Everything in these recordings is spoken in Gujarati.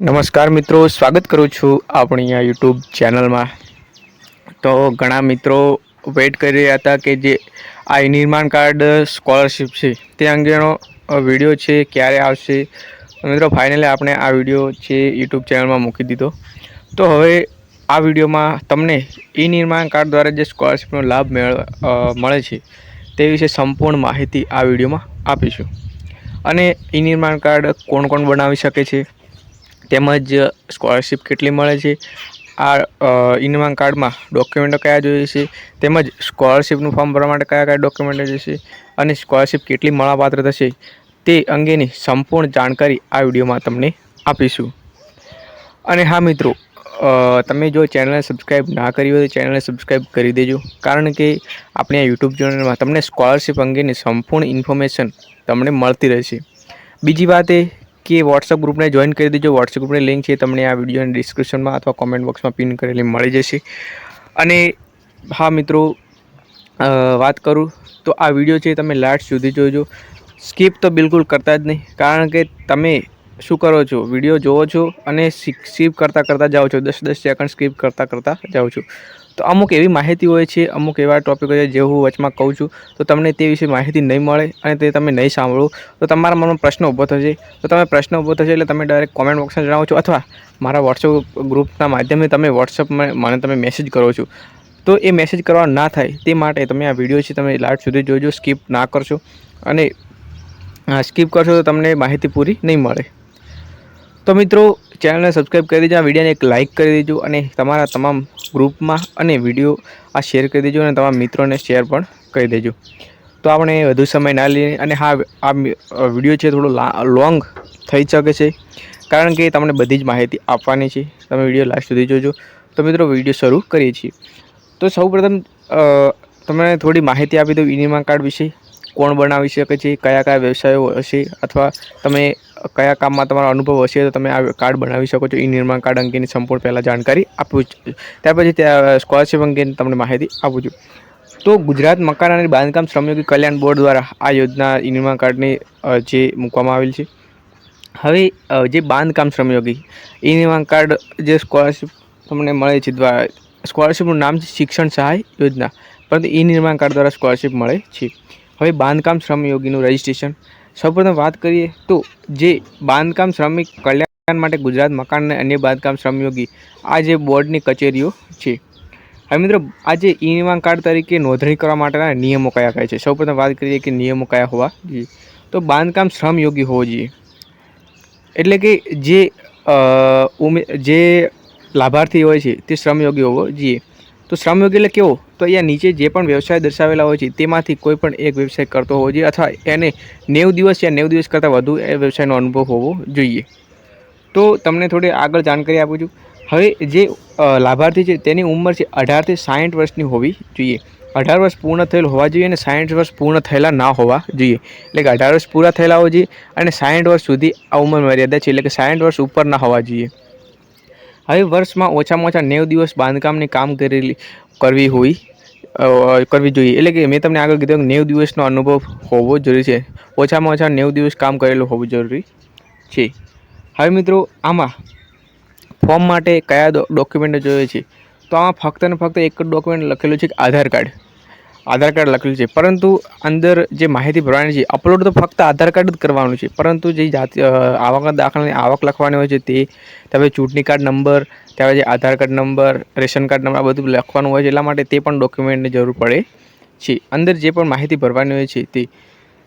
નમસ્કાર મિત્રો, સ્વાગત કરું છું આપણી આ યુટ્યુબ ચેનલમાં. તો ઘણા મિત્રો વેઇટ કરી રહ્યા હતા કે જે આ નિર્માણ કાર્ડ સ્કોલરશિપ છે, તે અંગેનો વીડિયો છે, ક્યારે આવશે? મિત્રો ફાઇનલી આપણે આ વીડિયો છે યુટ્યુબ ચેનલમાં મૂકી દીધો. તો હવે આ વિડીયોમાં તમને ઈ નિર્માણ કાર્ડ દ્વારા જે સ્કોલરશિપનો લાભ મેળ છે, તે વિશે સંપૂર્ણ માહિતી આ વિડીયોમાં આપીશું. અને ઈ નિર્માણ કાર્ડ કોણ કોણ બનાવી શકે છે? તેમજ સ્કોલરશીપ કેટલી મળે છે? આ અ, કાર્ડમાં ડોક્યુમેન્ટો કયા જોઈએ છે? તેમજ સ્કોલરશીપનું ફોર્મ ભરવા માટે કયા કયા ડોક્યુમેન્ટો જોઈશે અને સ્કોલરશીપ કેટલી મળવાપાત્ર થશે? તે અંગેની સંપૂર્ણ જાણકારી આ વિડીયોમાં તમને આપીશું. અને હા મિત્રો તમે જો ચેનલને સબસ્ક્રાઈબ ના કરી હોય તો ચેનલને સબસ્ક્રાઈબ કરી દેજો. કારણ કે આપણે આ યુટ્યુબ ચેનલમાં તમને સ્કોલરશિપ અંગેની સંપૂર્ણ ઇન્ફોર્મેશન તમને મળતી રહેશે. બીજી વાત એ કે વોટ્સઅપ ગ્રુપને જોઈન કરી દેજો. વોટ્સઅપ ગ્રુપની લિંક છે તમને આ વિડીયોની ડિસ્ક્રિપ્શનમાં અથવા કોમેન્ટ બોક્સમાં પિન કરેલી મળી જશે. અને હા મિત્રો વાત કરું તો આ વીડિયો છે તમે લાસ્ટ સુધી જોજો. સ્કીપ તો બિલકુલ કરતા જ નહીં. કારણ કે તમે શું કરો છો? વીડિયો જોવો છો અને સ્કીપ કરતાં કરતાં જાઓ છો. દસ દસ સેકન્ડ સ્કીપ કરતાં કરતાં જાઓ છો. તો અમુક એવી માહિતી હોય છે, અમુક એવા ટૉપિક હોય છે, જે હું વચમાં કહું છું. તો તમને તે વિશે માહિતી નહીં મળે અને તે તમે નહીં સાંભળો. તો તમારા મનમાં પ્રશ્ન ઊભો થશે. તો તમે પ્રશ્ન ઊભો થશે એટલે તમે ડાયરેક્ટ કોમેન્ટ બોક્સમાં જણાવો છો અથવા મારા વોટ્સઅપ ગ્રુપના માધ્યમે તમે વોટ્સઅપમાં મને તમે મેસેજ કરો છો. તો એ મેસેજ કરવા ના થાય તે માટે તમે આ વીડિયો છે તમે લાસ્ટ સુધી જોજો સ્કીપ ના કરશો અને સ્કીપ કરશો તો તમને માહિતી પૂરી નહીં મળે. તો મિત્રો ચેનલને સબસ્ક્રાઈબ કરી દેજો, આ વિડીયોને એક લાઇક કરી દેજો અને તમારા તમામ ગ્રુપમાં અને વીડિયો આ શેર કરી દેજો અને તમારા મિત્રોને શેર પણ કરી દેજો. તો આપણે વધુ સમય ના લઈએ અને હા, આ વીડિયો છે થોડો લોંગ થઈ શકે છે. કારણ કે તમને બધી જ માહિતી આપવાની છે. તમે વીડિયો લાસ્ટ સુધી જોજો. તો મિત્રો વીડિયો શરૂ કરીએ છીએ. તો સૌપ્રથમ તમને થોડી માહિતી આપી દઉં વિનિમા કાર્ડ વિશે. કોણ બનાવી શકે છે? કયા કયા વ્યવસાયો હશે? અથવા તમે કયા કામમાં તમારો અનુભવ હશે તો તમે આ કાર્ડ બનાવી શકો છો. ઈ નિર્માણ કાર્ડ અંગેની સંપૂર્ણ પહેલાં જાણકારી આપું છું ત્યાર પછી ત્યાં સ્કોલરશિપ અંગેની તમને માહિતી આપું છું. તો ગુજરાત મકાન અને બાંધકામ શ્રમયોગી કલ્યાણ બોર્ડ દ્વારા આ યોજના, ઈ નિર્માણ કાર્ડની જે મૂકવામાં આવેલ છે. હવે જે બાંધકામ શ્રમયોગી ઈ નિર્માણ કાર્ડ જે સ્કોલરશિપ તમને મળે છે દ્વારા સ્કોલરશિપનું નામ છે શિક્ષણ સહાય યોજના. પરંતુ ઈ નિર્માણ કાર્ડ દ્વારા સ્કોલરશિપ મળે છે. હવે બાંધકામ શ્રમયોગીનું રજિસ્ટ્રેશન સૌપ્રથમ વાત કરીએ તો જે બાંધકામ શ્રમિક કલ્યાણ માટે ગુજરાત મકાન અને અન્ય બાંધકામ શ્રમયોગી આ જે બોર્ડની કચેરીઓ છે. હવે મિત્રો આ જે ઈ નિર્માણ કાર્ડ તરીકે નોંધણી કરવા માટેના નિયમો કયા કયા છે? સૌપ્રથમ વાત કરીએ કે નિયમો કયા હોવા જોઈએ. તો બાંધકામ શ્રમયોગી હોવો જોઈએ. એટલે કે જે ઉમે, જે લાભાર્થી હોય છે તે શ્રમયોગી હોવો જોઈએ. તો શ્રમયોગી એટલે કેવો? તો અહીંયા નીચે જે પણ વ્યવસાય દર્શાવેલા હોય છે, તેમાંથી કોઈ પણ એક વ્યવસાય કરતો હોવો જોઈએ અથવા એને નેવ દિવસ યા નેવ દિવસ કરતાં વધુ એ વ્યવસાયનો અનુભવ હોવો જોઈએ. તો તમને થોડી આગળ જાણકારી આપું છું. હવે જે લાભાર્થી છે તેની ઉંમર છે અઢારથી સાઠ વર્ષની હોવી જોઈએ. અઢાર વર્ષ પૂર્ણ થયેલ હોવા જોઈએ અને સાઠ વર્ષ પૂર્ણ થયેલા ના હોવા જોઈએ. એટલે કે અઢાર વર્ષ પૂરા થયેલા હોવા જોઈએ અને સાઠ વર્ષ સુધી આ ઉંમર મર્યાદા છે. એટલે કે સાઠ વર્ષ ઉપર ના હોવા જોઈએ. હવે વર્ષમાં ઓછામાં ઓછા નેવ દિવસ બાંધકામની કામ કરેલી, કરવી હોય કરવી જોઈએ. એટલે કે મેં તમને આગળ કીધું કે નેવ દિવસનો અનુભવ હોવો જરૂરી છે. ઓછામાં ઓછા નેવ દિવસ કામ કરેલું હોવું જરૂરી છે. હવે મિત્રો, આમાં ફોર્મ માટે કયા ડોક્યુમેન્ટ જોઈએ છે? તો આમાં ફક્ત ને ફક્ત એક જ ડોક્યુમેન્ટ લખેલું છે કે આધાર કાર્ડ. આધાર કાર્ડ લખેલું છે. પરંતુ અંદર જે માહિતી ભરવાની છે અપલોડ તો ફક્ત આધાર કાર્ડ જ કરવાનું છે. પરંતુ જે જાતિ આવક દાખલાની આવક લખવાની હોય છે તે, તમે ચૂંટણી કાર્ડ નંબર, ત્યારે જે Aadhaar card number, ration card number આ બધું લખવાનું હોય છે, એટલા માટે તે પણ ડોક્યુમેન્ટની જરૂર પડે છે. અંદર જે પણ માહિતી ભરવાની હોય છે તે.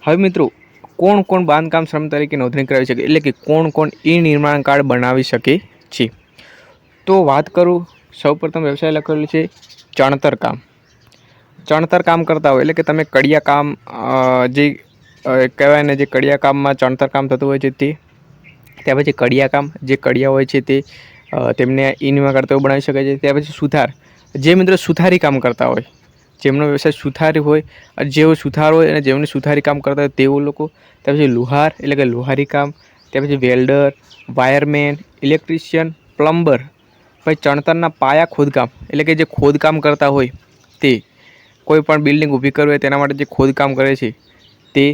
હવે મિત્રો, કોણ કોણ બાંધકામ શ્રમ તરીકે નોંધણી કરાવી શકે? એટલે કે કોણ કોણ ઈ નિર્માણ કાર્ડ બનાવી શકે છે? તો વાત કરું, સૌપ્રથમ વ્યવસાય લખેલું છે, ચણતર કામ. ચણતર કામ કરતા હોય, એટલે કે તમે કડિયા કામ જે કહેવાય ને જે કડિયા કામમાં ચણતર કામ થતું હોય છે તે ત્યાર પછી કડિયા કામ, જે કડિયા હોય છે તે તેમને ઇનમાં કરતા બનાવી શકે છે. ત્યાર પછી સુથાર, જે મિત્રો સુથારી કામ કરતા હોય, જેમનો વ્યવસાય સુથારી હોય જેઓ સુથાર હોય અને જેમને સુથારી કામ કરતા હોય તેઓ લોકો ત્યાર પછી લુહાર, એટલે કે લુહારી કામ ત્યાર પછી વેલ્ડર, વાયરમેન, ઇલેક્ટ્રિશિયન, પ્લમ્બર, પછી ચણતરના પાયા ખોદકામ, એટલે કે જે ખોદકામ કરતા હોય તે કોઈ પણ બિલ્ડિંગ ઊભી કરવી હોય તેના માટે જે ખોદકામ કરે છે, તે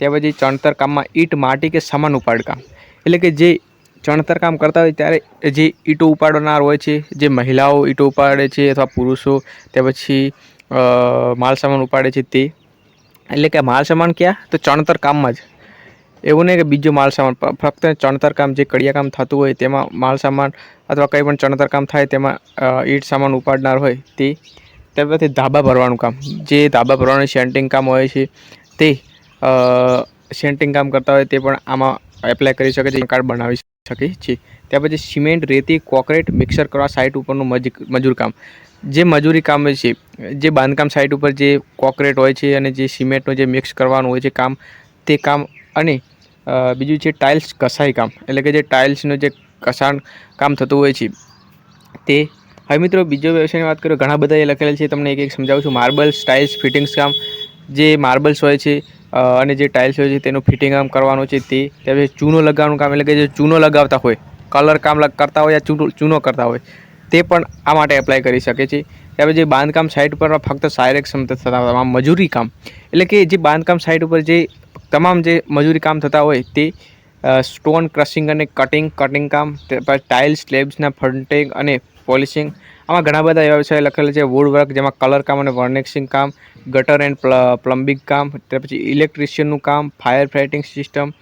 ત્યાર પછી ચણતર કામમાં ઈંટ, માટી કે સામાન ઉપાડ કામ. એટલે કે જે ચણતર કામ કરતા હોય ત્યારે જે ઈંટો ઉપાડનાર હોય છે, જે મહિલાઓ ઈંટો ઉપાડે છે અથવા પુરુષો તે પછી માલ સામાન ઉપાડે છે તે. એટલે કે માલ સામાન ક્યાં? તો ચણતર કામમાં જ. એવું નહીં કે બીજો માલ સામાન ફક્ત ચણતરકામ જે કડિયાકામ થતું હોય તેમાં માલ સામાન અથવા કંઈ પણ ચણતરકામ થાય તેમાં ઈંટ સામાન ઉપાડનાર હોય તે ત્યાર પછી ધાબા ભરવાનું કામ. જે ધાબા ભરવાનું સેન્ટિંગ કામ હોય છે, તે સેન્ટિંગ કામ કરતા હોય, તે પણ આમાં એપ્લાય કરી શકે છે કાર્ડ બનાવી શકે છે. ત્યાર પછી સિમેન્ટ, રેતી, કોકરેટ મિક્સર કરવા સાઇટ ઉપરનું મજ, મજૂર કામ. જે મજૂરી કામ છે, જે બાંધકામ સાઇટ ઉપર જે કોકરેટ હોય છે અને જે સિમેન્ટનું જે મિક્સ કરવાનું હોય છે કામ, તે કામ અને બીજું છે ટાઇલ્સ કસાઈ કામ. એટલે કે જે ટાઇલ્સનું જે કસાણ કામ થતું હોય છે, તે હવે મિત્રો, બીજો વ્યવસાયની વાત કરો, ઘણા બધા એ લખેલા છે, તમને એક એક સમજાવું છું. માર્બલ્સ ટાઇલ્સ ફિટિંગ્સ કામ, જે માર્બલ્સ હોય છે અને જે ટાઇલ્સ હોય છે, તેનું ફિટિંગ કામ કરવાનું છે તે. ત્યાં ચૂનો લગાવવાનું કામ, એટલે કે જે ચૂનો લગાવતા હોય કલર કામ કરતા હોય યા ચૂનો ચૂનો કરતા હોય, તે પણ આ માટે એપ્લાય કરી શકે છે. ત્યારે જે બાંધકામ સાઇટ પર ફક્ત શારીરિક ક્ષમતા થતા તમામ મજૂરી કામ. એટલે કે જે બાંધકામ સાઇટ ઉપર જે તમામ જે મજૂરી કામ થતા હોય, તે સ્ટોન ક્રશિંગ અને કટિંગ કટિંગ કામ ટાઇલ્સ સ્લેબ્સના ફ્રન્ટિંગ અને પોલિશિંગ. આમાં ઘણા બધા એવા વિષય લખેલા છે વુડ વર્ક જેમાં કલર કામ અને વર્નિશિંગ કામ ગટર એન્ડ પ્લમ્બિંગ કામ ત્યાર પછી ઇલેક્ટ્રિશિયનનું કામ ફાયર ફાઇટિંગ સિસ્ટમ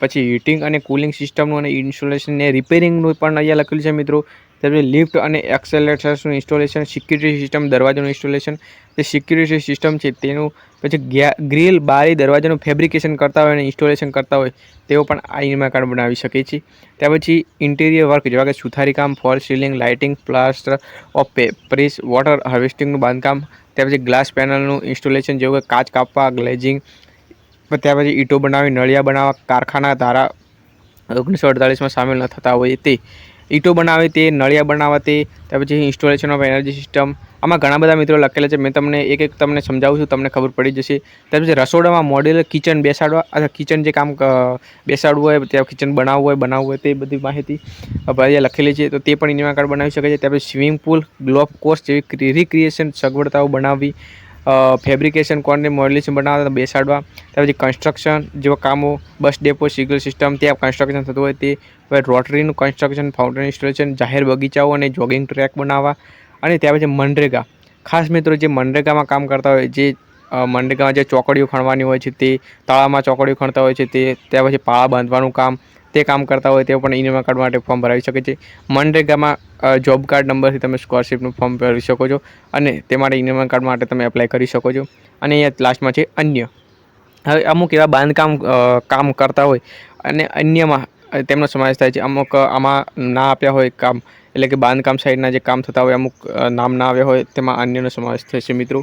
પછી હીટિંગ અને કુલિંગ સિસ્ટમનું અને ઇન્સ્ટોલેશન ને રિપેરિંગનું પણ અહીંયા લખેલું છે મિત્રો. ત્યાર લિફ્ટ અને એક્સેલેટર્સનું ઇન્સ્ટોલેશન, સિક્યુરિટી સિસ્ટમ, દરવાજાનું ઇન્સ્ટોલેશન. જે સિક્યુરિટી સિસ્ટમ છે તેનું પછી ગ્રીલ, બારી, દરવાજાનું ફેબ્રિકેશન કરતા હોય અને ઇન્સ્ટોલેશન કરતા હોય, તેઓ પણ આ ઈએમઆઈ કાર્ડ બનાવી શકે છે. ત્યાર પછી ઇન્ટિરિયર વર્ક, જેવા કે સુથારી કામ, fall ceiling, lighting, plaster of press, water હાર્વેસ્ટિંગનું બાંધકામ, ત્યાર પછી ગ્લાસ પેનલનું ઇન્સ્ટોલેશન, જેવું કે કાચ કાપવા, ગ્લેઝિંગ, ત્યાર પછી ઈંટો બનાવી, નળિયા બનાવવા, કારખાના ધારા, ઓગણીસો અડતાલીસમાં સામેલ ન થતા હોય તે ઈંટો બનાવે તે, નળિયા બનાવવા તે, ત્યાર પછી ઇન્સ્ટોલેશન ઓફ એનર્જી સિસ્ટમ આમાં ઘણા બધા મિત્રો લખેલા છે. મેં તમને એક એક તમને સમજાવું છું, તમને ખબર પડી જશે. ત્યાર પછી રસોડામાં મોડેલ કિચન બેસાડવા અથવા કિચન જે કામ બેસાડવું હોય, ત્યાં કિચન બનાવવું હોય બનાવવું હોય, તે બધી માહિતી અહીંયા લખેલી છે. તો તે પણ ઇન્ડિયા કાર્ડ બનાવી શકે છે. ત્યાર પછી સ્વિમિંગ પુલ ગ્લોફ કોર્સ જેવી રિક્રિએશન સગવડતાઓ બનાવવી ફેબ્રિકેશન કોર્નર મોડેલિઝમ બનાવતા બેસાડવા. ત્યાર પછી કન્સ્ટ્રક્શન જેવા કામો બસ ડેપો સિગ્નલ સિસ્ટમ ત્યાં કન્સ્ટ્રક્શન થતું હોય તે. રોટરીનું કન્સ્ટ્રક્શન ફાઉન્ટેન ઇન્સ્ટોલેશન જાહેર બગીચાઓ અને જોગિંગ ટ્રેક બનાવવા. અને ત્યાર પછી મનરેગા. ખાસ મિત્રો, જે મનરેગામાં કામ કરતા હોય, જે મનરેગામાં જે ચોકડીઓ ખણવાની હોય છે તે, તળાવમાં ચોકડીઓ ખણતા હોય છે તે, ત્યાર પછી પાળા બાંધવાનું કામ તે કામ કરતા હોય તે પણ ઇનેમા કાર્ડ માટે ફોર્મ ભરાવી શકે છે. મનરેગામાં જોબ કાર્ડ નંબરથી તમે સ્કોલરશીપનું ફોર્મ ભરી શકો છો અને તે માટે ઇનેમા કાર્ડ માટે તમે એપ્લાય કરી શકો છો. અને અહીંયા લાસ્ટમાં છે અન્ય. હવે અમુક એવા બાંધકામ કામ કરતા હોય અને અન્યમાં તેમનો સમાવેશ થાય છે. અમુક આમાં ના આપ્યા હોય કામ, એટલે કે બાંધકામ સાઈડના જે કામ થતા હોય અમુક નામ ના આવ્યા હોય તેમાં અન્યનો સમાવેશ થશે મિત્રો.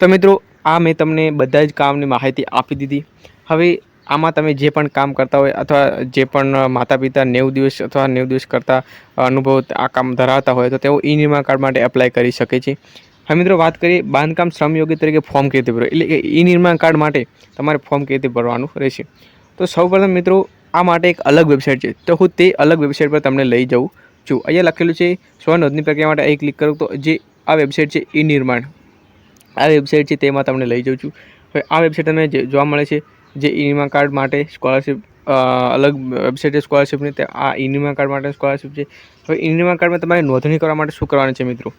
તો મિત્રો, આ મેં તમને બધા જ કામની માહિતી આપી દીધી. હવે આમાં તમે જે પણ કામ કરતા હોય અથવા જે પણ માતા પિતા નેવું દિવસ અથવા નેવું દિવસ કરતાં અનુભવ આ કામ ધરાવતા હોય તો તેઓ ઈ નિર્માણ કાર્ડ માટે એપ્લાય કરી શકે છે. હવે મિત્રો વાત કરીએ બાંધકામ શ્રમયોગી તરીકે ફોર્મ કેવી રીતે ભરવું? એટલે કે ઈ નિર્માણ કાર્ડ માટે તમારે ફોર્મ કેવી રીતે ભરવાનું રહેશે? તો સૌપ્રથમ મિત્રો આ માટે એક અલગ વેબસાઇટ છે. તો હું તે અલગ વેબસાઇટ પર તમને લઈ જાઉં છું. અહીંયા લખેલું છે, સ્વ નોંધની પ્રક્રિયા માટે અહીં ક્લિક કરું તો જે આ વેબસાઇટ છે ઈ નિર્માણ. આ વેબસાઇટ છે તેમાં તમને લઈ જાઉં છું. હવે આ વેબસાઇટ તમને જોવા મળે છે જે ઇનિમા કાર્ડ માટે સ્કોલરશિપ અલગ વેબસાઇટ સ્કોલરશિપની તે આ ઇનિમા કાર્ડ માટે સ્કોલરશિપ છે. હવે ઈ નિર્માણ કાર્ડમાં તમારે નોંધણી કરવા માટે શું કરવાનું છે મિત્રો?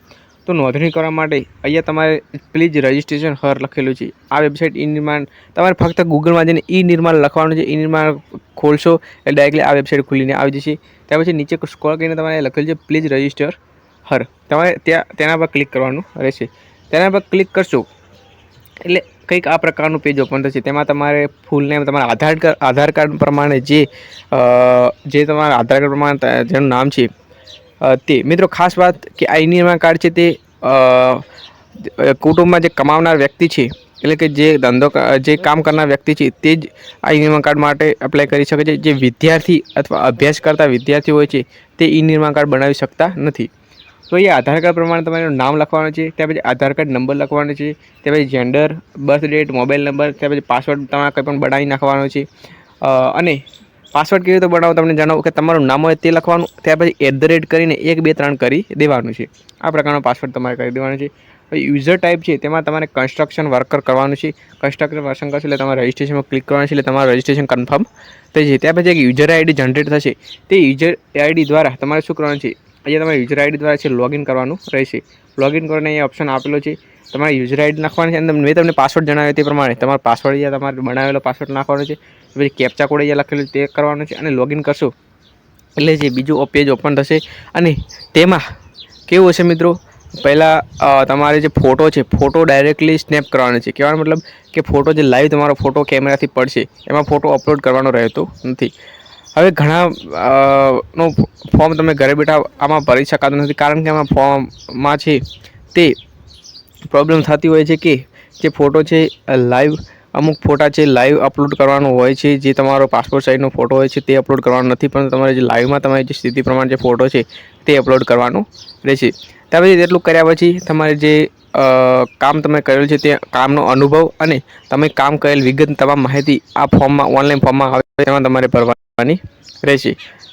તો નોંધણી કરવા માટે અહીંયા તમારે પ્લીઝ રજિસ્ટ્રેશન હર લખેલું છે. આ વેબસાઇટ ઈ નિર્માણ તમારે ફક્ત ગૂગલમાં જઈને ઈ નિર્માણ લખવાનું છે. ઈ નિર્માણ ખોલશો એટલે ડાયરેક્ટલી આ વેબસાઇટ ખુલીને આવી જશે. ત્યાર પછી નીચે સ્કોલ કરીને તમારે લખેલું છે પ્લીઝ રજિસ્ટર હર. તમારે ત્યાં, તેના પર ક્લિક કરવાનું રહેશે. તેના પર ક્લિક કરશો એટલે કંઈક આ પ્રકારનું પેજ ઓપન થશે. તેમાં તમારે ફૂલ નેમ તમારા આધાર કાર્ડ આધાર કાર્ડ પ્રમાણે જે જે તમારા આધાર કાર્ડ પ્રમાણે જેનું નામ છે તે. મિત્રો, ખાસ વાત કે આ નિર્માણ કાર્ડ છે તે કુટુંબમાં જે કમાવનાર વ્યક્તિ છે, એટલે કે જે ધંધો જે કામ કરનાર વ્યક્તિ છે, તે જ આ નિર્માણ કાર્ડ માટે એપ્લાય કરી શકે છે. જે વિદ્યાર્થી અથવા અભ્યાસ કરતા વિદ્યાર્થી હોય છે, તે ઈ નિર્માણ કાર્ડ બનાવી શકતા નથી. તો એ આધાર કાર્ડ પ્રમાણે તમારું નામ લખવાનું છે, ત્યાર પછી આધાર કાર્ડ નંબર લખવાનો છે, ત્યાર પછી gender birth date mobile number ત્યાર પછી પાસવર્ડ તમારે કંઈ પણ બનાવી નાખવાનો છે. અને પાસવર્ડ કેવી રીતે બનાવો તમને જણાવું કે તમારું નામ હોય તે લખવાનું, ત્યાર પછી એટ ધ રેટ કરીને એક, બે, ત્રણ કરી દેવાનું છે. આ પ્રકારનો પાસવર્ડ તમારે કરી દેવાનો છે. યુઝર ટાઈપ છે, તેમાં તમારે કન્સ્ટ્રક્શન વર્કર કરવાનું છે. કન્સ્ટ્રક્શન વર્કર કરશે એટલે તમારે રજિસ્ટ્રેશનમાં ક્લિક કરવાનું છે એટલે તમારું રજિસ્ટ્રેશન કન્ફર્મ થઈ જશે. ત્યાર પછી એક યુઝર આઈડી જનરેટ થશે. તે યુઝર આઈડી દ્વારા તમારે શું કરવાનું છે? અહીંયા તમારે યુઝર આઈડી દ્વારા છે લોગિન કરવાનું રહેશે. લોગિન કરીને અહીંયા ઓપ્શન આપેલો છે. તમારે યુઝર આઈડી નાખવાની છે અને મેં તમને પાસવર્ડ જણાવ્યો તે પ્રમાણે. તમારો પાસવર્ડ અહીંયા તમારે બનાવેલો પાસવર્ડ નાખવાનો છે. પછી કેપ્ચા કોડ અહીંયા લખેલું તે કરવાનો છે અને લોગિન કરશો. એટલે જે બીજું પેજ ઓપન થશે. અને તેમાં કેવું હશે મિત્રો? પહેલાં તમારે જે ફોટો છે ફોટો ડાયરેક્ટલી સ્નેપ કરવાનો છે. કહેવાનો મતલબ કે ફોટો જે લાઈવ તમારો ફોટો કેમેરાથી પડશે. એમાં ફોટો અપલોડ કરવાનો રહેતો નથી. હવે ઘણા નો ફોર્મ તમે ઘરે બેઠા આમાં ભરી શકાતું નથી. કારણ કે આમાં ફોર્મમાં છે તે પ્રોબ્લેમ થતી હોય છે કે જે ફોટો છે લાઈવ અમુક ફોટા છે લાઈવ અપલોડ કરવાનો હોય છે. જે તમારો પાસપોર્ટ સાઇઝનો ફોટો હોય છે તે અપલોડ કરવાનો નથી, પણ તમારે જે લાઈવમાં તમારી જે સ્થિતિ પ્રમાણે જે ફોટો છે તે અપલોડ કરવાનો રહેશે. ત્યાર પછી તેટલું કર્યા પછી તમારે જે કામ તમે કરેલું છે તે કામનો અનુભવ અને તમે કામ કરેલ વિગત તમામ માહિતી આ ફોર્મમાં ઓનલાઈન ફોર્મમાં આવે, તેમાં તમારે ભરવાની રહેશે.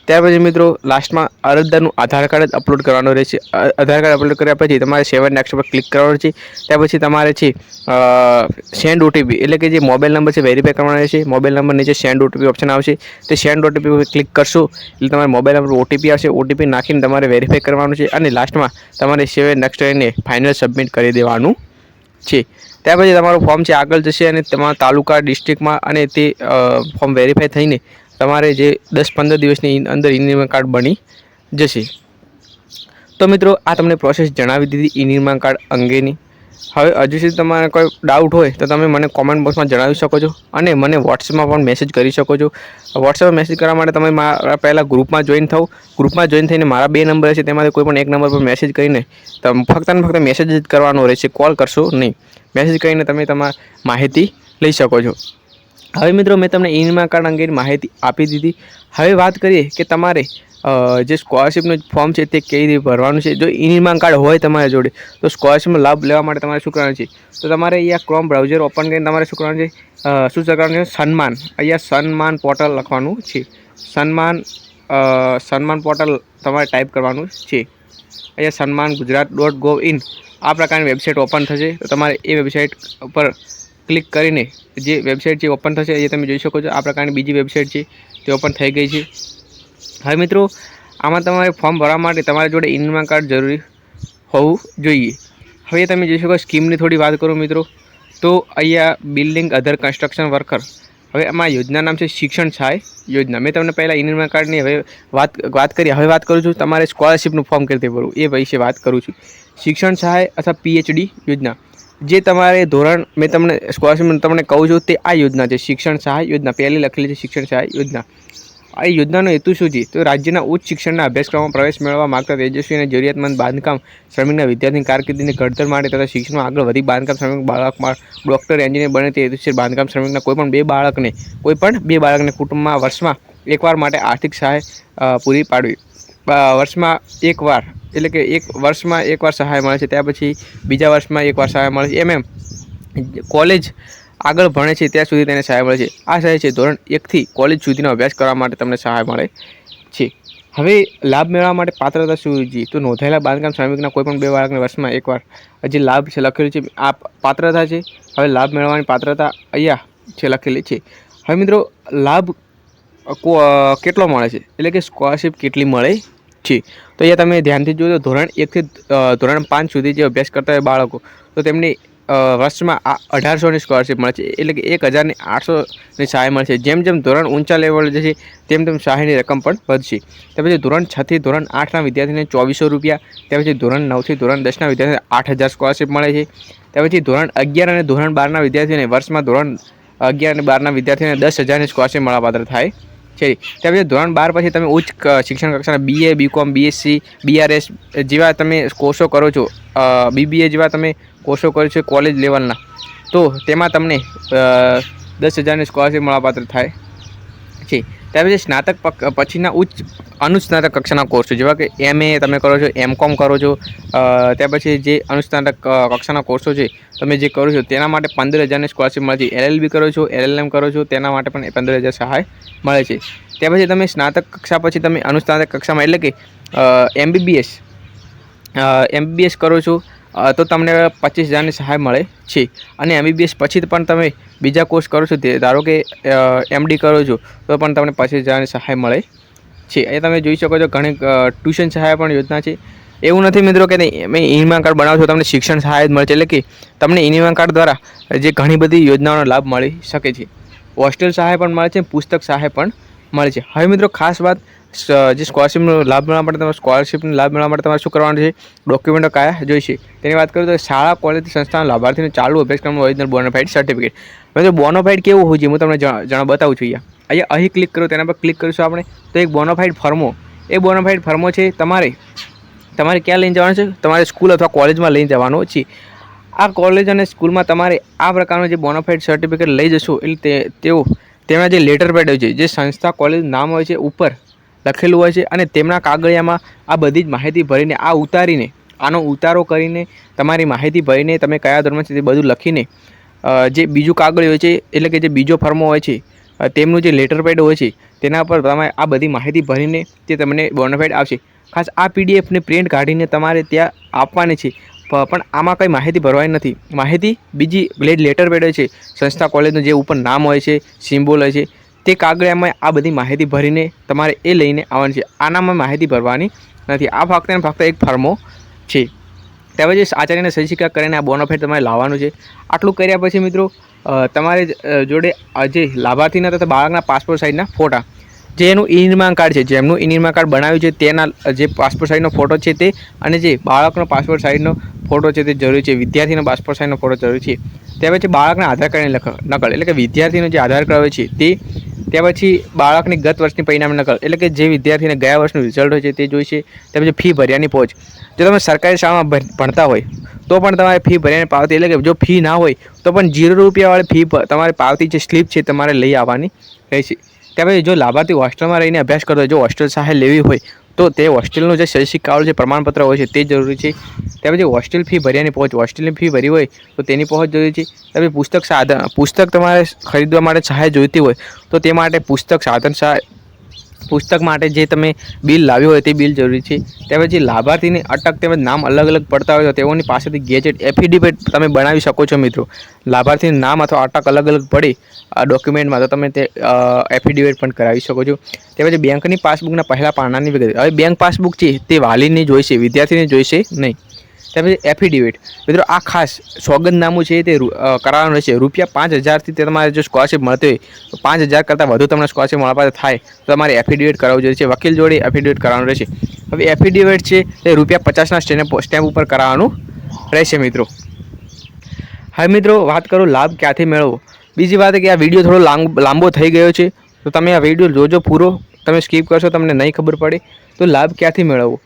ત્યાર પછી મિત્રો લાસ્ટમાં અરજદારનું આધાર કાર્ડ જ અપલોડ કરવાનું રહેશે. આધાર કાર્ડ અપલોડ કર્યા પછી તમારે સેવન નેક્સ્ટ પર ક્લિક કરવાનું છે ત્યાર પછી તમારે છે સેન્ડ ઓટીપી એટલે કે જે મોબાઈલ નંબર છે વેરીફાઈ કરવાનો રહેશે. મોબાઈલ નંબર નીચે સેન્ડ ઓટીપી ઓપ્શન આવશે. તે સેન્ડ ઓટીપી પર ક્લિક કરશો, એટલે તમારે મોબાઈલ નંબર ઓટીપી આવશે. ઓટીપી નાખીને તમારે વેરીફાઈ કરવાનું છે અને લાસ્ટમાં તમારે સેવન નેક્સ્ટ એને ફાઇનલ સબમિટ કરી દેવાનું છે. ત્યાર પછી તમારું ફોર્મ છે, આગળ જશે અને તમારા તાલુકા ડિસ્ટ્રિક્ટમાં અને તે ફોર્મ વેરીફાઈ થઈને તમારે જે દસ પંદર દિવસની અંદર ઈ કાર્ડ બની જશે. તો મિત્રો, આ તમને પ્રોસેસ જણાવી દીધી ઈ કાર્ડ અંગેની. હવે હજુ સુધી તમારે કોઈ ડાઉટ હોય તો તમે મને કોમેન્ટ બોક્સમાં જણાવી શકો છો અને મને વોટ્સએપમાં પણ મેસેજ કરી શકો છો. વોટ્સએપમાં મેસેજ કરવા માટે તમે મારા પહેલાં ગ્રુપમાં જોઈન થાવ ગ્રુપમાં જોઈન થઈને મારા બે નંબર છે તેમાંથી કોઈ પણ એક નંબર પર મેસેજ કરીને તમે ફક્ત ને ફક્ત મેસેજ જ કરવાનો રહેશે કોલ કરશો નહીં. મેસેજ કરીને તમે તમારી માહિતી લઈ શકો છો. હવે મિત્રો, મેં તમને ઈ નિર્માણ કાર્ડ અંગેની માહિતી આપી દીધી. હવે વાત કરીએ કે તમારે જે સ્કોલરશીપનું ફોર્મ છે તે કઈ રીતે ભરવાનું છે? જો ઈ નિર્માણ કાર્ડ હોય તમારી જોડે, તો સ્કોલરશીપનો લાભ લેવા માટે તમારે શું કરવાનું છે? તો તમારે અહીંયા ક્રોમ બ્રાઉઝર ઓપન કરીને તમારે શું કરવાનું છે? શું કરવાનું છે? સન્માન. અહીંયા સન્માન પોર્ટલ લખવાનું છે. સન્માન સન્માન પોર્ટલ તમારે ટાઈપ કરવાનું છે. અહીંયા સન્માન ગુજરાત ડોટ ગોવ ઇન આ પ્રકારની વેબસાઇટ ઓપન થશે. તો તમારે એ વેબસાઇટ પર ક્લિક કરીને જે વેબસાઇટ છે ઓપન થશે. એ તમે જોઈ શકો છો આ પ્રકારની બીજી વેબસાઇટ છે. તે ઓપન થઈ ગઈ છે. હવે મિત્રો, આમાં તમારે ફોર્મ ભરવા માટે તમારા જોડે ઇનકમ કાર્ડ જરૂરી હોવું જોઈએ. હવે તમે જોઈ શકો સ્કીમની થોડી વાત કરું મિત્રો. તો અહીંયા બિલ્ડિંગ અધર કન્સ્ટ્રક્શન વર્કર. હવે આમાં યોજના નામ છે શિક્ષણ સહાય યોજના. મેં તમને પહેલાં ઇનકમ કાર્ડની હવે વાત વાત કરી. હવે વાત કરું છું તમારે સ્કોલરશિપનું ફોર્મ કરી રીતે એ વિશે વાત કરું છું. શિક્ષણ સહાય અથવા પીએચડી યોજના. જે તમારે ધોરણ, મેં તમને સ્કોલરશીપ તમને કહું છું તે આ યોજના છે. શિક્ષણ સહાય યોજના. પહેલી લખેલી છે શિક્ષણ સહાય યોજના. આ યોજનાનો હેતુ શું છે? તો રાજ્યના ઉચ્ચ શિક્ષણના અભ્યાસક્રમમાં પ્રવેશ મેળવવા માગતા તેજસ્વી અને જરૂરિયાતમંદ બાંધકામ શ્રમિકના વિદ્યાર્થીની કારકિર્દીને ઘડતર માટે તથા શિક્ષણમાં આગળ વધી બાંધકામ શ્રમિક બાળકમાં ડૉક્ટર, એન્જિનિયર બને તે હેતુસર બાંધકામ શ્રમિકના કોઈપણ બે બાળકને કોઈપણ બે બાળકને કુટુંબમાં વર્ષમાં એકવાર માટે આર્થિક સહાય પૂરી પાડવી. વર્ષમાં એકવાર એટલે કે એક વર્ષમાં એકવાર સહાય મળે છે, ત્યાર પછી બીજા વર્ષમાં એકવાર સહાય મળે છે. એમ એમ. કોલેજ આગળ ભણે છે, ત્યાં સુધી તેને સહાય મળે છે. આ સહાય છે, ધોરણ એકથી કોલેજ સુધીનો અભ્યાસ કરવા માટે તમને સહાય મળે છે. હવે લાભ મેળવવા માટે પાત્રતા શું જી તો નોંધાયેલા બાંધકામ શ્રમિકના કોઈપણ બે બાળકને વર્ષમાં એકવાર જે લાભ છે લખેલું છે. આ પાત્રતા છે. હવે લાભ મેળવવાની પાત્રતા અહીંયા છે લખેલી છે. હવે મિત્રો, લાભ કેટલો મળે છે? એટલે કે સ્કોલરશીપ કેટલી મળે? છે તો અહીંયા તમે ધ્યાનથી જોજો, ધોરણ એકથી ધોરણ પાંચ સુધી જે અભ્યાસ કરતા હોય બાળકો, તો તેમની વર્ષમાં આ અઢારસોની સ્કોલરશિપ મળે છે. એટલે કે એક હજારની આઠસોની સહાય મળશે જેમ જેમ ધોરણ ઊંચા લેવલ જશે, તેમ તેમ સહાયની રકમ પણ વધશે. ત્યાર પછી ધોરણ છથી ધોરણ આઠના વિદ્યાર્થીને ચોવીસો રૂપિયા ત્યાર પછી ધોરણ નવથી ધોરણ દસના વિદ્યાર્થીને આઠ હજાર સ્કોલરશીપ મળે છે. ત્યાર પછી ધોરણ અગિયાર અને ધોરણ બારના વિદ્યાર્થીઓને વર્ષમાં ધોરણ અગિયાર અને બારના વિદ્યાર્થીઓને દસ હજારની સ્કોલરશીપ મળવાપાત્ર થાય છે. પછી ધોરણ બાર પછી તમે ઉચ્ચ શિક્ષણ કક્ષાના બીએ બીકોમ બીએસસી બીઆરએસ જેવા તમે કોર્સો કરો છો બીબીએ જેવા તમે કોર્સો કરો છો કોલેજ લેવલના તો તેમાં તમને દસ હજારની સ્કોલરશિપ મળવાપાત્ર થાય. છે ત્યાર પછી સ્નાતક પછીના ઉચ્ચ, અનુસ્નાતક કક્ષાના કોર્સો જેવા કે એમએ તમે કરો છો એમ કોમ કરો છો ત્યાર પછી જે અનુસ્નાતક કક્ષાના કોર્સો છે, તમે જે કરો છો, તેના માટે પંદર હજારની સ્કોલરશિપ મળે છે. એલએલબી કરો છો એલએલએમ કરો છો, તેના માટે પણ પંદર હજાર સહાય મળે છે. ત્યાર પછી તમે સ્નાતક કક્ષા પછી તમે અનુસ્નાતક કક્ષામાં, એટલે કે એમબીબીએસ એમબીબીએસ કરો છો તો તમને પચીસ હજારની સહાય મળે છે. અને એમબીબીએસ પછી પણ તમે બીજા કોર્સ કરો છો તે, ધારો કે એમડી કરો છો, તો પણ તમને પચીસ હજારની સહાય મળે છે. એ તમે જોઈ શકો છો ઘણી ટ્યુશન સહાય પણ યોજના છે. એવું નથી મિત્રો કે મેં ઇનીમા કાર્ડ બનાવો છો, તમને શિક્ષણ સહાય જ મળે છે. એટલે કે તમને ઇનિમા કાર્ડ દ્વારા જે ઘણી બધી યોજનાઓનો લાભ મળી શકે છે. હોસ્ટેલ સહાય પણ મળે છે, પુસ્તક સહાય પણ મળે છે. હવે મિત્રો ખાસ વાત જે સ્કોલરશીપનો લાભ મેળવવા માટે તમારે સ્કોલરશીપનો લાભ મેળવવા માટે તમારે શું કરવાનું છે? ડોક્યુમેન્ટો કયા જોઈશે તેની વાત કરું તો શાળા કોલેજ સંસ્થાના લાભાર્થીને ચાલુ અભ્યાસક્રમનું ઓરિજિનલ બોનોફાઇડ સર્ટિફિકેટ હવે બોનોફાઇડ કેવું હોય છે? હું તમને જણા બતાવું છું અહીંયા. અહીંયા અહીં ક્લિક કરો, તેના પર ક્લિક કરીશું આપણે. તો એક બોનોફાઇડ ફર્મો. એ બોનોફાઇડ ફર્મો છે, તમારે તમારે ક્યાં લઈને જવાનું છે? તમારે સ્કૂલ અથવા કોલેજમાં લઈને જવાનું છે. આ કોલેજ અને સ્કૂલમાં તમારે આ પ્રકારનું જે બોનોફાઇડ સર્ટિફિકેટ લઈ જશો, એટલે તેઓ તેમના જે લેટર પેડ હોય છે, જે સંસ્થા કોલેજ નામ હોય છે, ઉપર લખેલું હોય છે અને તેમના કાગળિયામાં આ બધી જ માહિતી ભરીને, આ ઉતારીને, આનો ઉતારો કરીને તમારી માહિતી ભરીને તમે કયા ધર્મ છે તે બધું લખીને જે બીજું કાગળ હોય છે, એટલે કે જે બીજો ફર્મો હોય છે તેમનું જે લેટર પેડ હોય છે, તેના પર તમે આ બધી માહિતી ભરીને તે તમને બોનોફાઇડ આવશે ખાસ આ પીડીએફની પ્રિન્ટ કાઢીને તમારે ત્યાં આપવાની છે પણ આમાં કંઈ માહિતી ભરવાની નથી. માહિતી બીજી લેટર પેડ હોય છે, સંસ્થા કોલેજનું જે ઉપર નામ હોય છે, સિમ્બોલ હોય છે તે કાગળિયામાં આ બધી માહિતી ભરીને તમારે એ લઈને આવવાની છે. આનામાં માહિતી ભરવાની નથી. આ ફક્ત ફક્ત એક ફર્મો છે. ત્યાર જે આચાર્યને સહી કરીને આ બોનોફાઇડ તમારે લાવવાનું છે. આટલું કર્યા પછી મિત્રો તમારે જોડે જે લાભાર્થીના તથા બાળકના પાસપોર્ટ સાઇઝના ફોટા, જે એનું ઈ નિર્માણ કાર્ડ છે જેમનું ઈ નિર્માણ કાર્ડ બનાવ્યું છે, તેના જે પાસપોર્ટ સાઇઝનો ફોટો છે તે, અને જે બાળકનો પાસપોર્ટ સાઇઝનો ફોટો છે તે જરૂરી છે. વિદ્યાર્થીનો પાસપોર્ટ સાઇઝનો ફોટો જરૂરી છે. ત્યાર પછી બાળકના આધાર કાર્ડની નકલ, એટલે કે વિદ્યાર્થીનો જે આધાર કાર્ડ હોય છે, તે ત્યાર પછી બાળકની ગત વર્ષની પરિણામની નકલ, એટલે કે જે વિદ્યાર્થીને ગયા વર્ષનું રિઝલ્ટ હોય છે, તે જોઈશે ત્યાર પછી ફી ભર્યાની પહોંચ જો તમે સરકારી શાળામાં ભણતા હોય, તો પણ તમારે ફી ભર્યાની પાવતી, એટલે કે જો ફી ના હોય, તો પણ જીરો રૂપિયાવાળી ફી તમારે પાવતી જે સ્લીપ છે, તમારે લઈ આવવાની રહેશે. ત્યાર પછી જો લાભાર્થી હોસ્ટેલમાં રહીને અભ્યાસ કરતો હોય, જો હોસ્ટેલ સહાય લેવી હોય તો તે હોસ્ટેલનું જે શૈક્ષિક કાળ જે પ્રમાણપત્ર હોય છે તે જરૂરી છે. ત્યાર પછી હોસ્ટેલ ફી ભર્યાની પહોંચ, હોસ્ટેલની ફી ભરી હોય તો તેની પહોંચ જરૂરી છે. ત્યાર પુસ્તક સાધન, પુસ્તક તમારે ખરીદવા માટે સહાય જોઈતી હોય તો તે માટે પુસ્તક સાધન સહાય પુસ્તક માટે જે તમે બિલ લાવ્યું હોય તે બિલ જરૂરી છે. તેમજ પછી લાભાર્થીની અટક તેમજ નામ અલગ અલગ પડતા હોય તો તેઓની પાસેથી ગેજેટ એફિડેવિટ તમે બનાવી શકો છો મિત્રો. લાભાર્થીનું નામ અથવા અટક અલગ અલગ પડે આ ડોક્યુમેન્ટમાં તો તમે તે એફિડેવિટ પણ કરાવી શકો છો. તેમજ બેંકની પાસબુકના પહેલાં પાનાની વિગત હવે બેંક પાસબુક છે તે વાલીને જોઈશે, વિદ્યાર્થીને જોઈશે નહીં. ત્યાર પછી એફિડેવિટ મિત્રો, આ ખાસ સોગંદનામું છે તે કરાવવાનું રહેશે રૂપિયા પાંચ હજારથી તે તમારે જો સ્કોલરશિપ મળતી હોય, તો પાંચ હજાર કરતાં વધુ તમને સ્કોલરશિપ મળવા થાય, તો તમારે એફિડેવિટ કરાવવું જોઈએ વકીલ જોડે એફિડેવિટ કરાવવાનું રહેશે. હવે એફિડેવિટ છે તે રૂપિયા પચાસના સ્ટેમ્પ સ્ટેમ્પ ઉપર કરાવવાનું રહેશે, મિત્રો. હવે મિત્રો, વાત કરું લાભ ક્યાંથી મેળવવો? બીજી વાત કે આ વીડિયો થોડો લાંબો થઈ ગયો છે, તો તમે આ વીડિયો જોજો પૂરો. તમે સ્કીપ કરશો, તમને નહીં ખબર પડે. તો લાભ ક્યાંથી મેળવવો?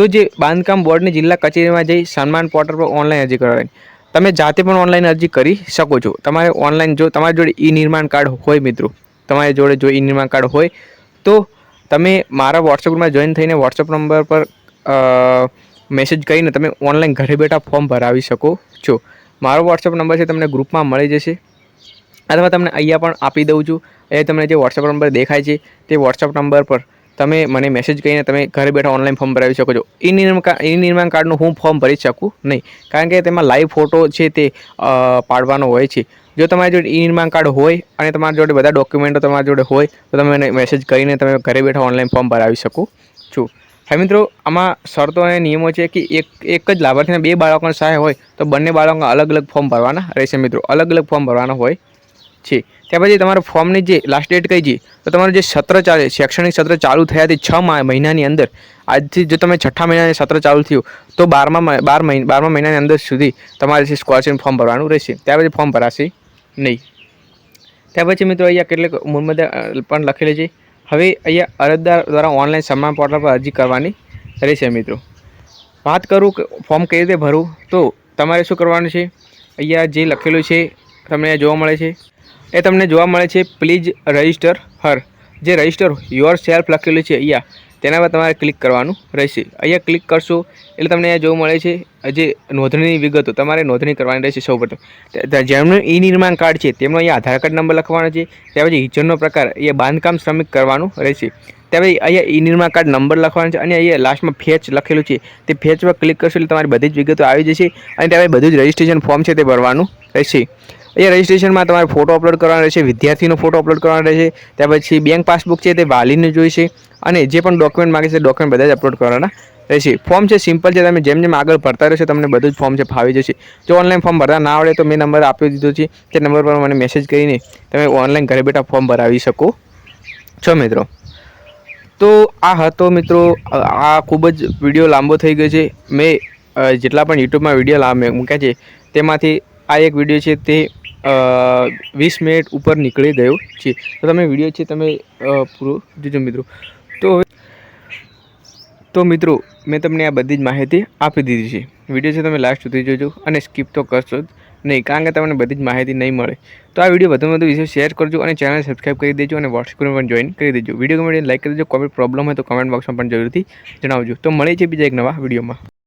તો જે બાંધકામ બોર્ડની જિલ્લા કચેરીમાં જઈ સન્માન પોર્ટલ પર ઓનલાઈન અરજી કરવાની તમે જાતે પણ ઓનલાઈન અરજી કરી શકો છો. તમારે ઓનલાઈન જો તમારી જોડે ઈ નિર્માણ કાર્ડ હોય મિત્રો, તમારી જોડે જો ઈ નિર્માણ કાર્ડ હોય, તો તમે મારા વોટ્સઅપ ગ્રુપમાં જોઈન થઈને વોટ્સઅપ નંબર પર મેસેજ કરીને તમે ઓનલાઈન ઘરે બેઠા ફોર્મ ભરાવી શકો છો. મારો વોટ્સઅપ નંબર છે તમને ગ્રુપમાં મળી જશે. અથવા તમને અહીંયા પણ આપી દઉં છું. એ તમને જે વોટ્સઅપ નંબર દેખાય છે, તે વોટ્સઅપ નંબર પર તમે મને મેસેજ કરીને તમે ઘરે બેઠા ઓનલાઈન ફોર્મ ભરાવી શકો છો. ઈ નિર્માણ ઈ નિર્માણ કાર્ડનું હું ફોર્મ ભરી શકું નહીં. કારણ કે તેમાં લાઈવ ફોટો છે તે પાડવાનો હોય છે. જો તમારી જોડે ઈ નિર્માણ કાર્ડ હોય અને તમારી જોડે બધા ડોક્યુમેન્ટો તમારી જોડે હોય, તો તમે મને મેસેજ કરીને તમે ઘરે બેઠા ઓનલાઈન ફોર્મ ભરાવી શકો છો. હવે મિત્રો, આમાં શરતો અને નિયમો છે કે એક એક જ લાભાર્થીના બે બાળકોને સહાય હોય, તો બંને બાળકોના અલગ અલગ ફોર્મ ભરવાના રહેશે મિત્રો. અલગ અલગ ફોર્મ ભરવાના હોય છે ત્યાર પછી તમારા ફોર્મની જે લાસ્ટ ડેટ કઈ છે તો તમારું જે સત્ર ચાલે, શૈક્ષણિક સત્ર ચાલુ થયાથી છ મહિનાની અંદર, આજથી જો તમે છઠ્ઠા મહિનાની સત્ર ચાલુ થયું, તો બારમા બાર મહિના બારમા મહિનાની અંદર સુધી તમારે જે સ્કોલરશિપ ફોર્મ ભરવાનું રહેશે. ત્યાર પછી ફોર્મ ભરાશે નહીં. ત્યાર પછી મિત્રો અહીંયા કેટલીક મુર્મદા પણ લખેલી છે. હવે અહીંયા અરજદાર દ્વારા ઓનલાઈન સન્માન પોર્ટલ પર અરજી કરવાની રહેશે મિત્રો. વાત કરું કે ફોર્મ કઈ રીતે ભરવું, તો તમારે શું કરવાનું છે? અહીંયા જે લખેલું છે, તમને જોવા મળે છે. એ તમને જોવા મળે છે. પ્લીઝ રજિસ્ટર હર જે રજિસ્ટર યોર સેલ્ફ લખેલું છે અહીંયા, તેના પર તમારે ક્લિક કરવાનું રહેશે. અહીંયા ક્લિક કરશો એટલે તમને અહીંયા જોવા મળે છે, જે નોંધણીની વિગતો તમારે નોંધણી કરવાની રહેશે સૌપ્રથમ જેમનું ઈ નિર્માણ કાર્ડ છે, તેમનો અહીંયા આધાર કાર્ડ નંબર લખવાનો છે, ત્યાર પછી હિજરનો પ્રકાર એ બાંધકામ શ્રમિક કરવાનું રહેશે. ત્યારે અહીંયા ઈ નિર્માણ કાર્ડ નંબર લખવાનો છે, અને અહીંયા લાસ્ટમાં ફેચ લખેલું છે. તે ફેચ પર ક્લિક કરશો એટલે તમારી બધી જ વિગતો આવી જશે, અને ત્યાં બધું જ રજિસ્ટ્રેશન ફોર્મ છે તે ભરવાનું રહેશે. અહીંયા રજિસ્ટ્રેશનમાં તમારે ફોટો અપલોડ કરવાનો રહેશે, વિદ્યાર્થીનો ફોટો અપલોડ કરવાનો રહેશે, ત્યાર પછી બેંક પાસબુક છે તે વાલીને જોઈશે અને જે પણ ડોક્યુમેન્ટ માગે છે ડોક્યુમેન્ટ બધા જ અપલોડ કરવાના રહેશે. ફોર્મ છે સિમ્પલ છે, તમે જેમ જેમ આગળ ભરતા રહેશો તમને બધું જ ફોર્મ છે ફાવી જશે. જો ઓનલાઈન ફોર્મ ભરતા ના આવડે તો મેં નંબર આપી દીધો છે, તે નંબર પર મને મેસેજ કરીને તમે ઓનલાઈન ઘરે બેઠા ફોર્મ ભરાવી શકો. છો મિત્રો. તો આ હતો મિત્રો, આ ખૂબ જ વીડિયો લાંબો થઈ ગયો છે. મેં જેટલા પણ યુટ્યુબમાં વીડિયો મૂક્યા છે, તેમાંથી આ એક વીડિયો છે તે વીસ મિનિટ ઉપર નીકળી ગયો છે તો તમે વીડિયો છે તમે પૂરો જોજો મિત્રો. તો તો મિત્રો, મેં તમને આ બધી જ માહિતી આપી દીધી છે. વીડિયો છે તમે લાસ્ટ સુધી જોજો અને સ્કીપ તો કરશો જ નહીં, કારણ કે તમને બધી જ માહિતી નહીં મળે. તો આ વીડિયો વધુ વધુ વિશે શેર કરજો અને ચેનલ સબસ્ક્રાઈબ કરી દેજો અને વોટ્સએપ પણ જોઈન કરી દેજો. વીડિયો ગમે લાઈક કરી દેજો, કોઈ પ્રોબ્લેમ હોય તો કમેન્ટ બોક્સમાં પણ જરૂરથી જણાવજો. તો મળે છે બીજા એક નવા વિડીયોમાં.